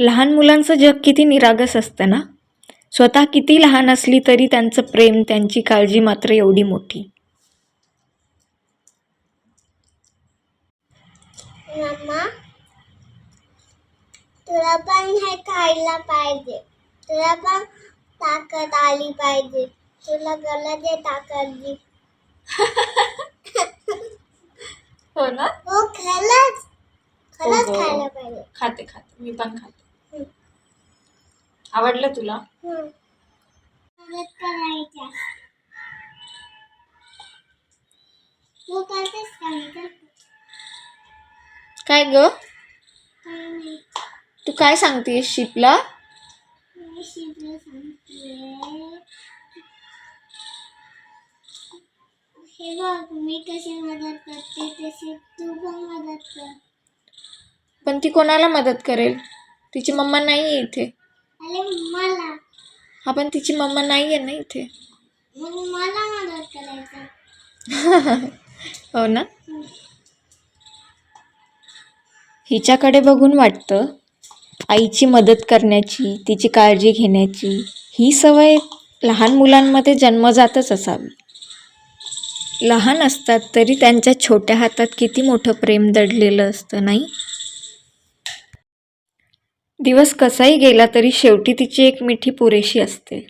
लहान मुलांचं जग किती निरागस असतं ना? स्वतः किती लहान असली तरी त्यांचं प्रेम त्यांची काळजी मात्र एवढी मोठी. मम्मा तुला पण हे खायला पाहिजे. तुला पण ताकद आली पाहिजे. तुला गरज आहे ताकदची. हो ना? हो खरंच. खरंच हो. खायला पाहिजे. खाते खाते. मी पण खाते. आवडलं तुला? करते? काय ग? तू काय सांगतेस शिपला? हे बघ मी कशी मदत करते तशी तू पण मदत कर. पण ती कोणाला मदत करेल? तिची मम्मा नाही इथे. मला. हा पण तिची मम्मा नाही आहे ना इथे? मग मला मदत करायचं हो ना? हिच्याकडे बघून वाटतं आईची मदत करण्याची तिची काळजी घेण्याची ही सवय लहान मुलांमध्ये जन्मजातच असावी. लहान असतात तरी त्यांच्या छोट्या हातात किती मोठं प्रेम दडलेलं असतं नाही? दिवस कसाही गेला तरी शेवटी तिची एक मिठी पुरेशी असते.